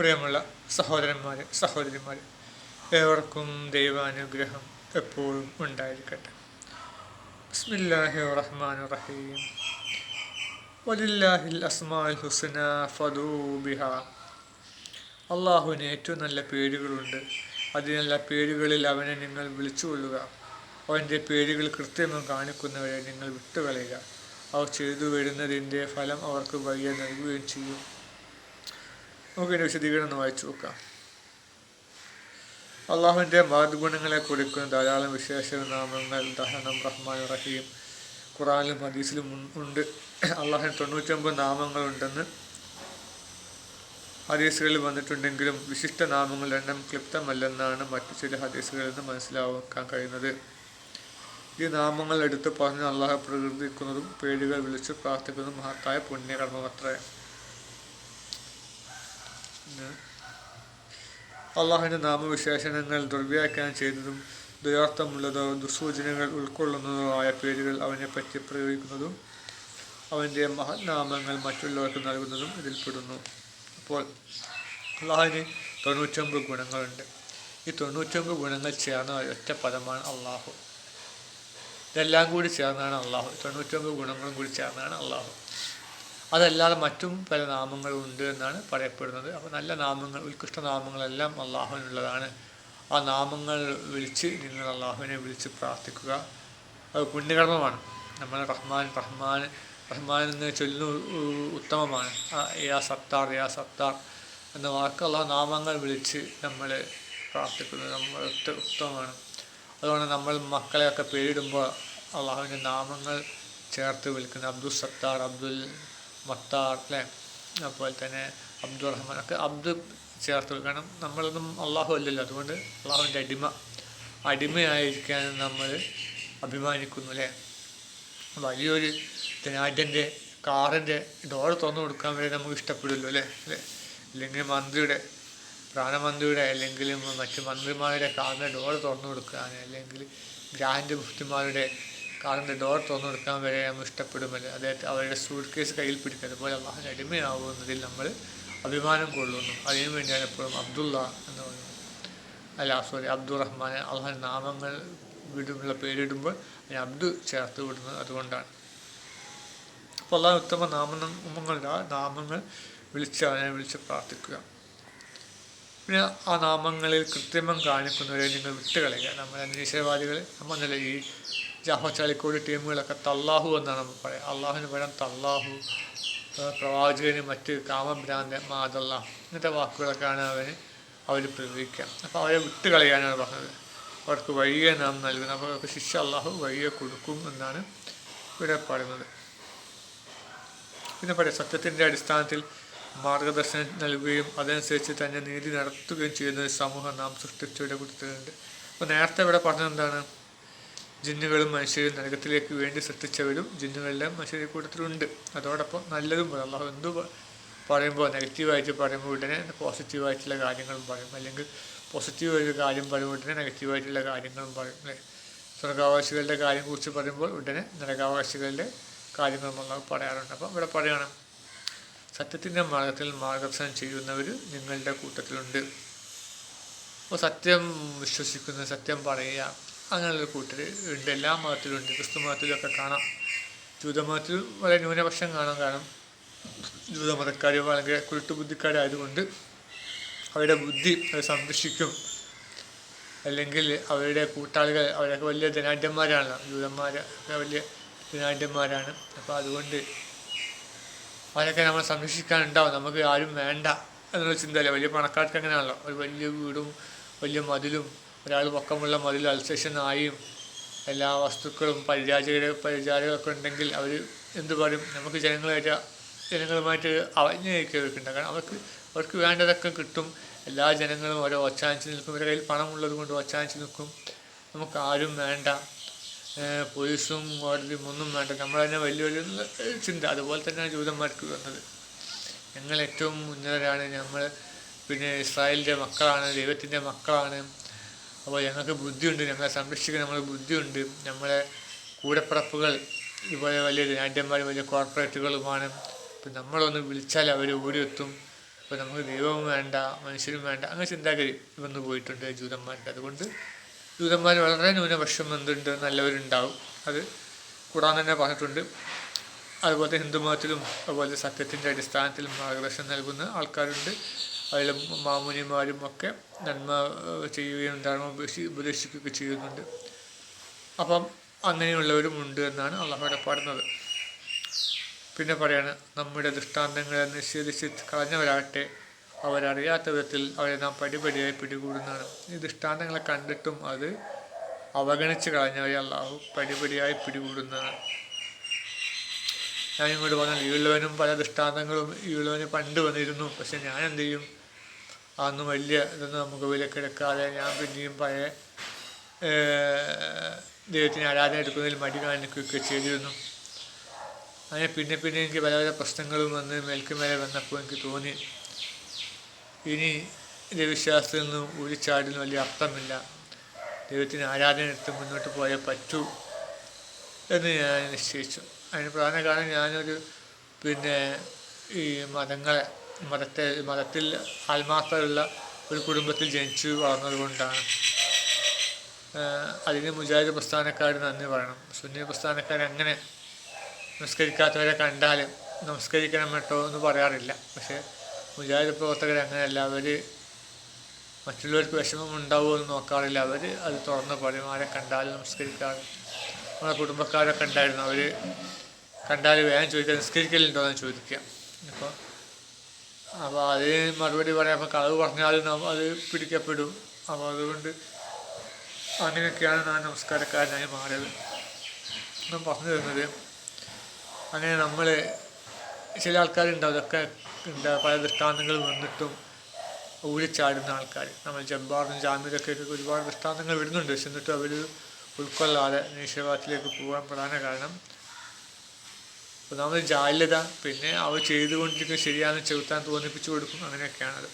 പ്രിയമുള്ള സഹോദരന്മാരെ സഹോദരിമാരെ ഏവർക്കും ദൈവാനുഗ്രഹം എപ്പോഴും ഉണ്ടായിരിക്കട്ടെ. ബിസ്മില്ലാഹി റഹ്മാൻ റഹീം. വലില്ലാഹിൽ അസ്മാൽ ഹുസന ഫദൂബിഹ അള്ളാഹുവിന് ഏറ്റവും നല്ല പേരുകളുണ്ട്. അതിനുള്ള പേരുകളിൽ അവനെ നിങ്ങൾ വിളിച്ചുകൊള്ളുക അവന്റെ പേരുകൾ കൃത്യമം കാണിക്കുന്നവരെ നിങ്ങൾ വിട്ടുകളയുക. അവർ ചെയ്തു വരുന്നതിന്റെ ഫലം അവർക്ക് വഴിയെ നൽകുകയും ചെയ്യും. നമുക്കിതിന്റെ വിശദീകരണം ഒന്ന് വായിച്ചു നോക്കാം. അള്ളാഹുവിന്റെ മാതൃഗുണങ്ങളെ കൊടുക്കുന്ന ധാരാളം വിശേഷ നാമങ്ങൾ ദഹനം റഹ്മാൻ റഹീം ഖുറാനിലും ഹദീസിലും ഉണ്ട്. അള്ളാഹുവിന് തൊണ്ണൂറ്റൊമ്പത് നാമങ്ങളുണ്ടെന്ന് ഹദീസുകളിൽ വന്നിട്ടുണ്ടെങ്കിലും വിശിഷ്ട നാമങ്ങളുടെ എണ്ണം ക്ലിപ്തമല്ലെന്നാണ് മറ്റു ചില ഹദീസുകളിൽ നിന്ന് മനസ്സിലാക്കാൻ കഴിയുന്നത്. ഈ നാമങ്ങൾ എടുത്ത് പറഞ്ഞ് അള്ളാഹു പ്രകീർത്തിക്കുന്നതും പേരുകൾ വിളിച്ച് പ്രാർത്ഥിക്കുന്നതും മഹത്തായ പുണ്യകർമ്മമത്രേ. അള്ളാഹുവിന്റെ നാമവിശേഷണങ്ങൾ ദുർവ്യാഖ്യാനം ചെയ്യുന്നതും ദുരാർത്ഥമുള്ളതോ ദുസൂചനകൾ ഉൾക്കൊള്ളുന്നതോ ആയ പേരുകൾ അവനെ പറ്റി പ്രയോഗിക്കുന്നതും അവന്റെ മഹത്നാമങ്ങൾ മറ്റുള്ളവർക്ക് നൽകുന്നതും ഇതിൽപ്പെടുന്നു അപ്പോൾ അള്ളാഹുവിന് തൊണ്ണൂറ്റൊമ്പത് ഗുണങ്ങളുണ്ട്. ഈ തൊണ്ണൂറ്റൊമ്പത് ഗുണങ്ങൾ ചേർന്ന ഒറ്റ പദമാണ് അള്ളാഹു. ഇതെല്ലാം കൂടി ചേർന്നാണ് അള്ളാഹു. തൊണ്ണൂറ്റൊമ്പത് ഗുണങ്ങളും കൂടി ചേർന്നാണ് അള്ളാഹു. അതല്ലാതെ മറ്റും പല നാമങ്ങളും ഉണ്ട് എന്നാണ് പറയപ്പെടുന്നത്. അപ്പോൾ നല്ല നാമങ്ങൾ ഉത്കൃഷ്ട നാമങ്ങളെല്ലാം അള്ളാഹുവിനുള്ളതാണ്. ആ നാമങ്ങൾ വിളിച്ച് നിങ്ങൾ അള്ളാഹുവിനെ വിളിച്ച് പ്രാർത്ഥിക്കുക. അത് പുണ്യകർമ്മമാണ്. നമ്മൾ റഹ്മാൻ റഹ്മാൻ റഹ്മാൻ എന്ന് ചൊല്ലുന്ന ഉത്തമമാണ്. ആ സത്താർ യാ സത്താർ എന്ന വാക്കുള്ള നാമങ്ങൾ വിളിച്ച് നമ്മൾ പ്രാർത്ഥിക്കുന്നത് നമ്മൾ ഉത്തമമാണ്. അതുകൊണ്ട് നമ്മൾ മക്കളെയൊക്കെ പേരിടുമ്പോൾ അള്ളാഹുവിന്റെ നാമങ്ങൾ ചേർത്ത് വിളിക്കുന്നത് അബ്ദുൽ സത്താർ അബ്ദുൽ മത്താർ അല്ലേ? അതുപോലെ തന്നെ അബ്ദുൾ റഹ്മാൻ. ഒക്കെ അബ്ദു ചേർത്ത് കാരണം നമ്മളൊന്നും അള്ളാഹു അല്ലല്ലോ. അതുകൊണ്ട് അള്ളാഹുവിന്റെ അടിമ അടിമയായിരിക്കാൻ നമ്മൾ അഭിമാനിക്കുന്നു അല്ലേ? വലിയൊരു ധനാഢ്യന്റെ കാറിന്റെ ഡോർ തുറന്നു കൊടുക്കാൻ വരെ നമുക്ക് ഇഷ്ടപ്പെടുമല്ലോ അല്ലേ? അല്ലേ? അല്ലെങ്കിൽ മന്ത്രിയുടെ പ്രധാനമന്ത്രിയുടെ അല്ലെങ്കിൽ മറ്റ് മന്ത്രിമാരുടെ കാറിന്റെ ഡോർ തുറന്നു കൊടുക്കാൻ അല്ലെങ്കിൽ ഗ്രാൻഡ് മുഫ്തിമാരുടെ കാറിന്റെ ഡോർ തുറന്നു കൊടുക്കാൻ വരെ നമ്മൾ ഇഷ്ടപ്പെടുമല്ലോ? അതായത് അവരുടെ സൂട്ട് കേസ് കയ്യിൽ പിടിക്കുക അതുപോലെ അള്ളാഹിന് അടിമയാവുന്നതിൽ നമ്മൾ അഭിമാനം കൊള്ളുന്നു. അതിനു വേണ്ടിയാണ് എപ്പോഴും അബ്ദുള്ള എന്ന് പറയുന്നത്. അല്ല സോറി അബ്ദുറഹ്മാൻ റഹ്മാൻ നാമങ്ങൾ വിടുമുള്ള പേരിടുമ്പോൾ അതിന് അബ്ദു ചേർത്ത് വിടുന്നത് അതുകൊണ്ടാണ്. അപ്പോൾ അള്ളാഹ് ഉത്തമ നാമങ്ങളുടെ നാമങ്ങൾ വിളിച്ച് അവനെ വിളിച്ച് പ്രാർത്ഥിക്കുക. പിന്നെ ആ നാമങ്ങളിൽ കൃത്രിമം കാണിക്കുന്നവരെ നിങ്ങൾ വിട്ടുകളയുക. നമ്മുടെ നിരീശ്വരവാദികൾ നമ്മൾ ഈ ജാഹോ ചാലിക്കോട് ടീമുകളൊക്കെ തള്ളാഹു എന്നാണ് നമ്മൾ പറയുക അള്ളാഹുവിന് പകരം തള്ളാഹു പ്രവാചകന് മറ്റ് കാമഭ്രാന്ത മാതല്ല ഇങ്ങനത്തെ വാക്കുകളൊക്കെയാണ് അവന് അവർ പ്രയോഗിക്കുക. അപ്പോൾ അവരെ വിട്ടുകളയാനാണ് പറഞ്ഞത്. അവർക്ക് വഴിയെ നാം നൽകുന്നത്. അപ്പോൾ അവർക്ക് ശിക്ഷ അള്ളാഹു വഴിയെ കൊടുക്കും എന്നാണ് ഇവിടെ പറയുന്നത്. പിന്നെ പറയാം സത്യത്തിന്റെ അടിസ്ഥാനത്തിൽ മാർഗദർശനം നൽകുകയും അതനുസരിച്ച് തന്നെ നീതി നടത്തുകയും ചെയ്യുന്ന ഒരു സമൂഹം നാം സൃഷ്ടിച്ചവിടെ കൊടുത്തിട്ടുണ്ട്. അപ്പോൾ നേരത്തെ ഇവിടെ പറഞ്ഞത് എന്താണ്? ജിന്നുകളും മനുഷ്യരും നരകത്തിലേക്ക് വേണ്ടി സൃഷ്ടിച്ചവരും ജിന്നുകളെല്ലാം മനുഷ്യരുടെ കൂട്ടത്തിലുണ്ട്. അതോടൊപ്പം നല്ലതും അള്ളാഹു എന്തു പറയുമ്പോൾ നെഗറ്റീവായിട്ട് പറയുമ്പോൾ ഉടനെ പോസിറ്റീവായിട്ടുള്ള കാര്യങ്ങളും പറയും. അല്ലെങ്കിൽ പോസിറ്റീവ് ഒരു കാര്യം പറയുമ്പോൾ ഉടനെ നെഗറ്റീവായിട്ടുള്ള കാര്യങ്ങളും പറയും. അല്ലേ? സ്വർഗാവകാശികളുടെ കാര്യം കുറിച്ച് പറയുമ്പോൾ ഉടനെ നരകാവകാശികളുടെ കാര്യങ്ങളും അള്ളാഹു പറയാറുണ്ട്. അപ്പം ഇവിടെ പറയണം സത്യത്തിന്റെ മാർഗത്തിൽ മാർഗദർശനം ചെയ്യുന്നവർ നിങ്ങളുടെ കൂട്ടത്തിലുണ്ട്. അപ്പോൾ സത്യം വിശ്വസിക്കുന്ന സത്യം പറയുക. അങ്ങനെയുള്ള കൂട്ടർ ഉണ്ട്. എല്ലാ മതത്തിലും ഉണ്ട്. ക്രിസ്തു മതത്തിലൊക്കെ കാണാം. ജൂതമതത്തിൽ വളരെ ന്യൂനപക്ഷം കാണാൻ കാരണം ജൂതമതക്കാർ അല്ലെങ്കിൽ കുരുട്ടുബുദ്ധിക്കാരായതുകൊണ്ട് അവരുടെ ബുദ്ധി അവർ സംരക്ഷിക്കും. അല്ലെങ്കിൽ അവരുടെ കൂട്ടാളികൾ അവരൊക്കെ വലിയ ധനാഢ്യന്മാരാണല്ലോ ജൂതന്മാർ വലിയ ധനാഢ്യന്മാരാണ്. അപ്പോൾ അതുകൊണ്ട് അവരൊക്കെ നമ്മളെ സംരക്ഷിക്കാനുണ്ടാവും. നമുക്ക് ആരും വേണ്ട എന്നുള്ള ചിന്തയല്ല. വലിയ പണക്കാർക്ക് അങ്ങനെയാണല്ലോ. ഒരു വലിയ വീടും വലിയ മതിലും ഒരാൾ പൊക്കമുള്ള മതിൽ അൽസേഷൻ ആയും എല്ലാ വസ്തുക്കളും പരിചാരകരെ പരിചാരകളൊക്കെ ഉണ്ടെങ്കിൽ അവർ എന്ത് പറയും നമുക്ക് ജനങ്ങളായിട്ട് ജനങ്ങളുമായിട്ട് അവജ്ഞയൊക്കെ കാരണം അവർക്ക് അവർക്ക് വേണ്ടതൊക്കെ കിട്ടും. എല്ലാ ജനങ്ങളും ഓരോ ഒച്ചാനിച്ച് നിൽക്കും. ഇവരുടെ കയ്യിൽ പണമുള്ളത് കൊണ്ട് ഒച്ചാനിച്ച് നിൽക്കും. നമുക്ക് ആരും വേണ്ട. പോലീസും കോടതിയും ഒന്നും വേണ്ട. നമ്മൾ തന്നെ വലിയൊരു ചിന്ത. അതുപോലെ തന്നെയാണ് ജൂതന്മാർക്ക് വന്നത്. ഞങ്ങൾ ഏറ്റവും ഉന്നതരാണ്. നമ്മൾ പിന്നെ ഇസ്രായേലിന്റെ മക്കളാണ് ദൈവത്തിന്റെ മക്കളാണ്. അപ്പോൾ ഞങ്ങൾക്ക് ബുദ്ധിയുണ്ട് ഞങ്ങളെ സംരക്ഷിക്കാൻ നമ്മൾ ബുദ്ധിയുണ്ട്. നമ്മളെ കൂടപ്പിറപ്പുകൾ ഇതുപോലെ വലിയ രാജ്യന്മാരും വലിയ കോർപ്പറേറ്റുകളുമാണ്. ഇപ്പം നമ്മളൊന്ന് വിളിച്ചാൽ അവർ ഓടിയെത്തും. അപ്പോൾ നമുക്ക് ദൈവവും വേണ്ട മനുഷ്യരും വേണ്ട അങ്ങനെ ചിന്താഗതി വന്നു പോയിട്ടുണ്ട് ജൂതന്മാരുടെ. അതുകൊണ്ട് ജൂതന്മാർ വളരെ ന്യൂനപക്ഷം എന്തുണ്ട് നല്ലവരുണ്ടാവും. അത് കൂടാൻ തന്നെ പറഞ്ഞിട്ടുണ്ട്. അതുപോലെ ഹിന്ദുമതത്തിലും അതുപോലെ സത്യത്തിന്റെ അടിസ്ഥാനത്തിലും മാർഗദർശനം നൽകുന്ന ആൾക്കാരുണ്ട്. അതിൽ മാമുനിമാരും ഒക്കെ നന്മ ചെയ്യുകയും ധർമ്മം ഉപദേശി ഉപദേശിക്കുകയൊക്കെ ചെയ്യുന്നുണ്ട്. അപ്പം അങ്ങനെയുള്ളവരും ഉണ്ട് എന്നാണ് അള്ളാഹുടെ പാടുന്നത്. പിന്നെ പറയാണ് നമ്മുടെ ദൃഷ്ടാന്തങ്ങളെ നിഷേധിച്ച് കളഞ്ഞവരാകട്ടെ. അവരറിയാത്ത വിധത്തിൽ അവരെ നാം പടിപടിയായി പിടികൂടുന്നതാണ്. ഈ ദൃഷ്ടാന്തങ്ങളെ കണ്ടിട്ടും അത് അവഗണിച്ച് കളഞ്ഞവരെ അള്ളാഹു പടിപടിയായി പിടികൂടുന്നതാണ്. ഞാൻ ഇങ്ങോട്ട് പറഞ്ഞാൽ ഉള്ളവനും പല ദൃഷ്ടാന്തങ്ങളും ഈളുവന് പണ്ട് വന്നിരുന്നു. പക്ഷെ ഞാൻ എന്ത് ചെയ്യും? അതൊന്നും വലിയ ഇതൊന്നും നമുക്ക് വിലക്കെടുക്കാതെ ഞാൻ പിന്നെയും പഴയ ദൈവത്തിന് ആരാധന എടുക്കുന്നതിൽ മടി കാണിക്കുകയൊക്കെ ചെയ്തിരുന്നു. അങ്ങനെ പിന്നെ പിന്നെ എനിക്ക് പല പല പ്രശ്നങ്ങളും വന്ന് മേൽക്ക് മേലെ വന്നപ്പോൾ എനിക്ക് തോന്നി. ഇനി ദൈവവിശ്വാസത്തിൽ നിന്നും ഒരു ഊരിച്ചാടിന് വലിയ അർത്ഥമില്ല. ദൈവത്തിന് ആരാധന എടുത്ത് മുന്നോട്ട് പോയേ പറ്റൂ എന്ന് ഞാൻ നിശ്ചയിച്ചു. അതിന് പ്രധാന കാരണം ഞാനൊരു പിന്നെ ഈ മതങ്ങളെ മതത്തെ മതത്തിൽ ആത്മാർത്ഥമുള്ള ഒരു കുടുംബത്തിൽ ജനിച്ചു വളർന്നത് കൊണ്ടാണ്. ആഹ് അതിന് മുജാഹിദ് പ്രസ്ഥാനക്കാർ നന്ദി പറയണം. സുന്നി പ്രസ്ഥാനക്കാർ അങ്ങനെ നമസ്കരിക്കാത്തവരെ കണ്ടാൽ നമസ്കരിക്കണം കേട്ടോ എന്ന് പറയാറില്ല. പക്ഷേ മുജാഹിദ് പ്രവർത്തകർ അങ്ങനെയല്ല അവർ മറ്റുള്ളവർക്ക് വിഷമം ഉണ്ടാവുമോ എന്ന് നോക്കാറില്ല. അവർ അത് തുറന്ന് പറയും ആരെ കണ്ടാലും നമസ്കരിക്കാറ്. നമ്മുടെ കുടുംബക്കാരൊക്കെ ഉണ്ടായിരുന്നു. അവർ കണ്ടാൽ വേഗം ചോദിക്കുക നിസ്കരിക്കലുണ്ടോ എന്ന് ചോദിക്കുക. അപ്പോൾ അപ്പോൾ അതിന് മറുപടി പറയാം. അപ്പോൾ കളവ് പറഞ്ഞാലും അത് പിടിക്കപ്പെടും. അപ്പോൾ അതുകൊണ്ട് അങ്ങനെയൊക്കെയാണ് ഞാൻ നമസ്കാരക്കാരനായി മാറിയത്. ഞാൻ പറഞ്ഞു തരുന്നത് അങ്ങനെ നമ്മൾ ചില ആൾക്കാരുണ്ടാവും അതൊക്കെ എന്താ പല ദൃഷ്ടാന്തങ്ങൾ വന്നിട്ടും ഊരിച്ചാടുന്ന ആൾക്കാർ. നമ്മൾ ജബ്ബാറിനും ജാമ്യതൊക്കെ ഒരുപാട് ദൃഷ്ടാന്തങ്ങൾ വരുന്നുണ്ട്. പക്ഷെ എന്നിട്ടും അവർ ഉൾക്കൊള്ളാതെ നിഷേധത്തിലേക്ക് പോകാൻ പ്രധാന കാരണം ഒന്നാമത് ജാല്യത പിന്നെ അവർ ചെയ്തുകൊണ്ടിരിക്കുന്നത് ശരിയാണെന്ന് ചെലുത്താൻ തോന്നിപ്പിച്ചു കൊടുക്കും. അങ്ങനെയൊക്കെയാണത്.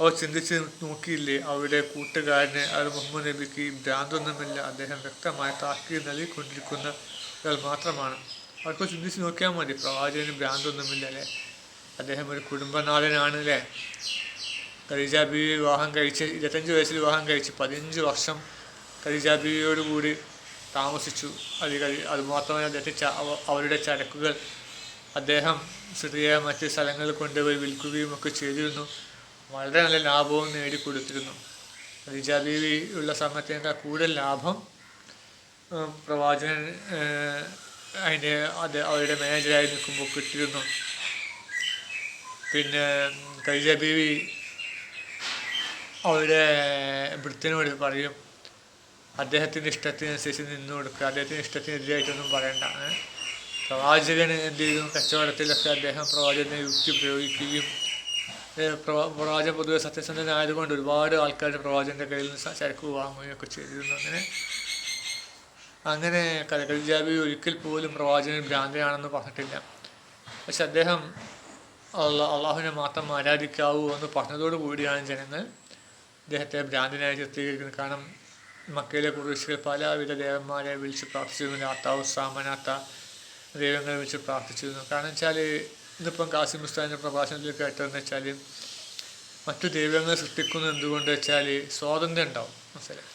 അവർ ചിന്തിച്ച് നോക്കിയില്ലേ? അവരുടെ കൂട്ടുകാരനെ അത് മുഹമ്മദ് നബിക്ക് ഭ്രാന്തൊന്നുമില്ല. അദ്ദേഹം വ്യക്തമായ താക്കീത് നൽകിക്കൊണ്ടിരിക്കുന്ന മാത്രമാണ്. അവർക്ക് ചിന്തിച്ച് നോക്കിയാൽ മതി. പ്രവാചകന് ഭ്രാന്തൊന്നുമില്ല അല്ലേ? അദ്ദേഹം ഒരു കുടുംബനാഥനാണ് അല്ലേ? ഖദീജ ബീവി വിവാഹം കഴിച്ച് ഇരുപത്തഞ്ച് വയസ്സിൽ വിവാഹം കഴിച്ച് പതിനഞ്ച് വർഷം ഖദീജ ബീവിയോട് കൂടി താമസിച്ചു. അത് കഴി അതുമാത്രമല്ല അദ്ദേഹത്തെ അവരുടെ ചരക്കുകൾ അദ്ദേഹം സിറിയ മറ്റ് സ്ഥലങ്ങളിൽ കൊണ്ടുപോയി വിൽക്കുകയും ഒക്കെ ചെയ്തിരുന്നു. വളരെ നല്ല ലാഭവും നേടിക്കൊടുത്തിരുന്നു. ബീവി ഉള്ള സമയത്തേക്കാൾ കൂടുതൽ ലാഭം പ്രവാചകൻ അതിന്റെ അത് അവരുടെ മാനേജറായി നിൽക്കുമ്പോൾ കിട്ടിയിരുന്നു. പിന്നെ ഖദീജ ബീവി അവരുടെ ഭൃത്യനോട് പറയും അദ്ദേഹത്തിന്റെ ഇഷ്ടത്തിനനുസരിച്ച് നിന്നു കൊടുക്കുക. അദ്ദേഹത്തിന്റെ ഇഷ്ടത്തിനെതിരായിട്ടൊന്നും പറയണ്ട. പ്രവാചകൻ എന്ത് ചെയ്തു കച്ചവടത്തിലൊക്കെ അദ്ദേഹം പ്രവാചകനെ യുക്തി പ്രയോഗിക്കുകയും പ്രവാചകൻ പൊതുവെ സത്യസന്ധനായതുകൊണ്ട് ഒരുപാട് ആൾക്കാർ പ്രവാചകന്റെ കയ്യിൽ നിന്ന് ചരക്ക് വാങ്ങുകയും ഒക്കെ ചെയ്തിരുന്നു. അങ്ങനെ അങ്ങനെ കലകൽജാബി ഒരിക്കൽ പോലും പ്രവാചകൻ ഭ്രാന്തനാണെന്ന് പറഞ്ഞിട്ടില്ല. പക്ഷെ അദ്ദേഹം അള്ള അള്ളാഹുവിനെ മാത്രം ആരാധിക്കാവൂ എന്ന് പറഞ്ഞതോടു കൂടിയാണ് ജനങ്ങൾ അദ്ദേഹത്തെ ഭ്രാന്തനായി ചിത്രീകരിക്കുന്നത്. കാരണം മക്കയിലെ കുറേശ്ശികൾ പലവിധ ദേവന്മാരെ വിളിച്ച് പ്രാർത്ഥിച്ചിരുന്നു. ആത്താവ് സാമനാത്ത ദൈവങ്ങളെ വിളിച്ച് പ്രാർത്ഥിച്ചിരുന്നു. കാരണം വെച്ചാൽ ഇന്നിപ്പം കാസിം ഉസ്താദിന്റെ പ്രഭാഷണത്തിൽ കേട്ടതെന്ന് വെച്ചാൽ മറ്റു ദൈവങ്ങളെ സൃഷ്ടിക്കുന്നത് എന്തുകൊണ്ട് വെച്ചാൽ സ്വാതന്ത്ര്യം ഉണ്ടാവും. മനസ്സിലായി?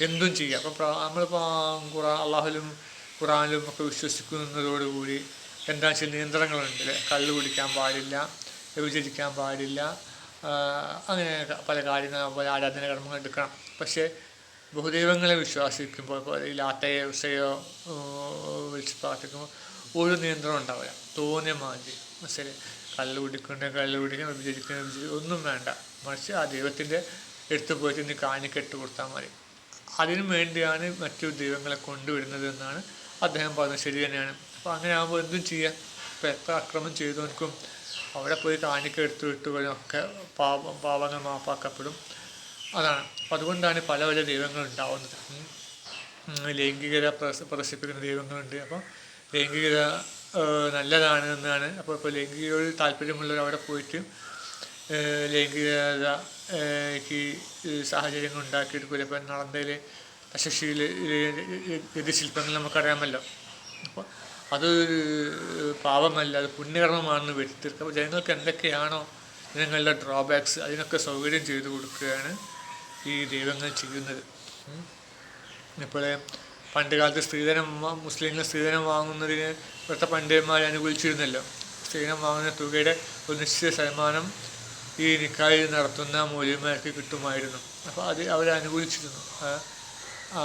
എന്തും ചെയ്യാം. അപ്പം നമ്മളിപ്പോൾ ഖുറാ അള്ളാഹുലും ഖുറാനിലും ഒക്കെ വിശ്വസിക്കുന്നതോടുകൂടി എന്താ വെച്ചാൽ നിയന്ത്രണങ്ങളുണ്ട് അല്ലേ? കള്ളു കുടിക്കാൻ പാടില്ല വ്യഭിചരിക്കാൻ പാടില്ല അങ്ങനെ പല കാര്യങ്ങൾ പല ആരാധന കർമ്മങ്ങൾ എടുക്കണം. പക്ഷേ ബഹുദൈവങ്ങളെ വിശ്വാസിക്കുമ്പോൾ ഇപ്പോൾ ഈ ലാട്ടയോ ഉസയോ വിളിച്ച് പ്രാർത്ഥിക്കുമ്പോൾ ഒരു നിയന്ത്രണം ഉണ്ടാവില്ല. തോന്നിയ മാതിരി. മനസ്സിലെ കല്ല് കുടിക്കണ്ട കല്ല് കുടിക്കണം വ്യഭിചരിക്കണം വ്യഭിചരിക്കണം ഒന്നും വേണ്ട. മറിച്ച് ആ ദൈവത്തിന്റെ എടുത്തു പോയിട്ട് നീ കാണിക്കെട്ട് കൊടുത്താൽ മതി. അതിനു വേണ്ടിയാണ് മറ്റു ദൈവങ്ങളെ കൊണ്ടുവരുന്നത് എന്നാണ് അദ്ദേഹം പറഞ്ഞത്. ശരി തന്നെയാണ്. അപ്പോൾ അങ്ങനെ ആകുമ്പോൾ എന്തും ചെയ്യാം. ഇപ്പോൾ എത്ര അക്രമം ചെയ്തവനക്കും അവിടെ പോയി കാണിക്ക എടുത്തു വിട്ടുകളൊക്കെ പാപം പാപങ്ങൾ മാപ്പാക്കപ്പെടും അതാണ് അപ്പം അതുകൊണ്ടാണ് പല പല. ഉം, ലൈംഗികത പ്രദർശ- പ്രദർശിപ്പിക്കുന്ന ദൈവങ്ങളുണ്ട് അപ്പം ലൈംഗികത നല്ലതാണ് എന്നാണ് അപ്പോൾ ഇപ്പോൾ ലൈംഗികതയോട് താല്പര്യമുള്ളവർ അവിടെ പോയിട്ട് ലൈംഗികത സാഹചര്യങ്ങൾ ഉണ്ടാക്കിയെടുക്കില്ല ഇപ്പം നളന്തയിൽ തശശീൽ രതിശില്പങ്ങൾ നമുക്കറിയാമല്ലോ അപ്പോൾ അത് പാപമല്ല അത് പുണ്യകർമ്മമാണെന്ന് വരുത്തിർക്ക് അപ്പോൾ ജനങ്ങൾക്ക് എന്തൊക്കെയാണോ ജനങ്ങളുടെ ഡ്രോബാക്സ് അതിനൊക്കെ സൗകര്യം ചെയ്തു കൊടുക്കുകയാണ് ഈ ദൈവങ്ങൾ ചെയ്യുന്നത്. ഇപ്പോഴേ പണ്ട് കാലത്ത് സ്ത്രീധനം മുസ്ലിങ്ങൾ സ്ത്രീധനം വാങ്ങുന്നതിന് ഇവിടുത്തെ പണ്ഡിതന്മാരെ അനുകൂലിച്ചിരുന്നല്ലോ. സ്ത്രീധനം വാങ്ങുന്ന തുകയുടെ ഒരു നിശ്ചിത ശതമാനം ഈ നിക്കായിൽ നടത്തുന്ന മൂല്യന്മാർക്ക് കിട്ടുമായിരുന്നു. അപ്പോൾ അത് അവർ അനുകൂലിച്ചിരുന്നു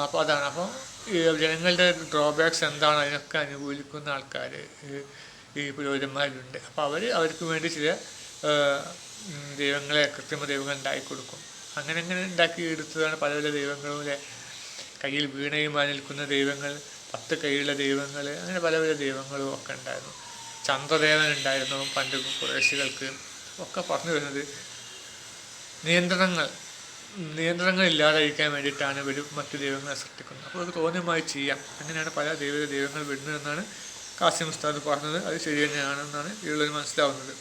അപ്പോൾ അതാണ്. അപ്പോൾ ജനങ്ങളുടെ ഡ്രോബാക്സ് എന്താണ്? അതിനൊക്കെ അനുകൂലിക്കുന്ന ആൾക്കാർ ഈ പുരോഹിതന്മാരുണ്ട് അപ്പോൾ അവർ അവർക്ക് വേണ്ടി ചില ദൈവങ്ങളെ കൃത്രിമ ദൈവങ്ങൾ ഉണ്ടാക്കി കൊടുക്കും. അങ്ങനെ അങ്ങനെ ഉണ്ടാക്കി എടുത്തതാണ് പല പല ദൈവങ്ങളും അല്ലെ? കയ്യിൽ വീണയുമായി നിൽക്കുന്ന ദൈവങ്ങൾ പത്ത് കൈയുള്ള ദൈവങ്ങൾ അങ്ങനെ പല പല ദൈവങ്ങളും ഒക്കെ ഉണ്ടായിരുന്നു. ചന്ദ്രദേവൻ ഉണ്ടായിരുന്നു പണ്ട് കുറേശികൾക്ക് ഒക്കെ പറഞ്ഞു വരുന്നത് നിയന്ത്രണങ്ങൾ നിയന്ത്രണങ്ങൾ ഇരിക്കാൻ വേണ്ടിയിട്ടാണ് ഇവർ മറ്റു ദൈവങ്ങളെ സൃഷ്ടിക്കുന്നത് അപ്പോൾ അത് തോന്നിയമായി ചെയ്യാം. അങ്ങനെയാണ് പല ദൈവ ദൈവങ്ങൾ വിടുന്നതെന്നാണ് കാസിം ഉസ്താദ് പറഞ്ഞത്. അത് ശരി തന്നെയാണെന്നാണ് ഇവിടെ മനസ്സിലാവുന്നത്.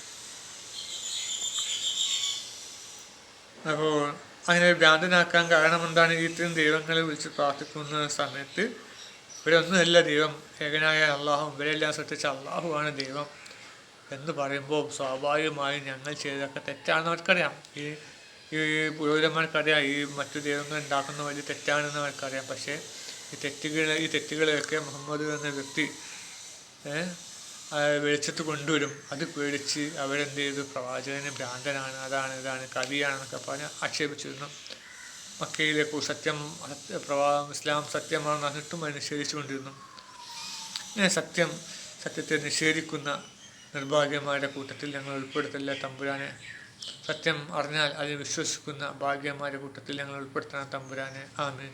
അപ്പോൾ അങ്ങനെ ഭ്രാന്തനാക്കാൻ കാരണം എന്താണ്? ഇത്രയും ദൈവങ്ങളെ വിളിച്ച് പ്രാർത്ഥിക്കുന്ന സമയത്ത് ഇവരൊന്നുമല്ല ദൈവം. ഏകനായ അള്ളാഹു ഇവരെല്ലാം സൃഷ്ടിച്ച അള്ളാഹുവാണ് ദൈവം എന്ന് പറയുമ്പോൾ സ്വാഭാവികമായും ഞങ്ങൾ ചെയ്തതൊക്കെ തെറ്റാണെന്ന് അവർക്കറിയാം. ഈ ഈ പുരോഹിതന്മാർക്കറിയാം ഈ മറ്റു ദൈവങ്ങൾ ഉണ്ടാക്കുന്ന വലിയ തെറ്റാണെന്ന് അവർക്കറിയാം പക്ഷേ ഈ തെറ്റുകൾ ഈ തെറ്റുകളെയൊക്കെ മുഹമ്മദ് എന്ന വ്യക്തി വെളിച്ചത്ത് കൊണ്ടുവരും. അത് പേടിച്ച് അവരെന്ത് ചെയ്തു? പ്രവാചകന് ഭ്രാന്തനാണ്. അതാണ് ഇതാണ് കവിയാണെന്നൊക്കെ പറഞ്ഞ് ആക്ഷേപിച്ചിരുന്നു. മക്കയിലേക്ക് സത്യം പ്രവാ ഇസ്ലാം സത്യമാണെന്ന് എന്നിട്ടും അത് നിഷേധിച്ചുകൊണ്ടിരുന്നു. ഇങ്ങനെ സത്യം സത്യത്തെ നിഷേധിക്കുന്ന നിർഭാഗ്യമാരുടെ കൂട്ടത്തിൽ ഞങ്ങൾ ഉൾപ്പെടുത്തല്ല തമ്പുരാനെ സത്യം അറിഞ്ഞാൽ അതിൽ വിശ്വസിക്കുന്ന ഭാഗ്യന്മാരുടെ കൂട്ടത്തിൽ ഞങ്ങൾ ഉൾപ്പെടുത്തണം തമ്പുരാനെ. ആമീൻ.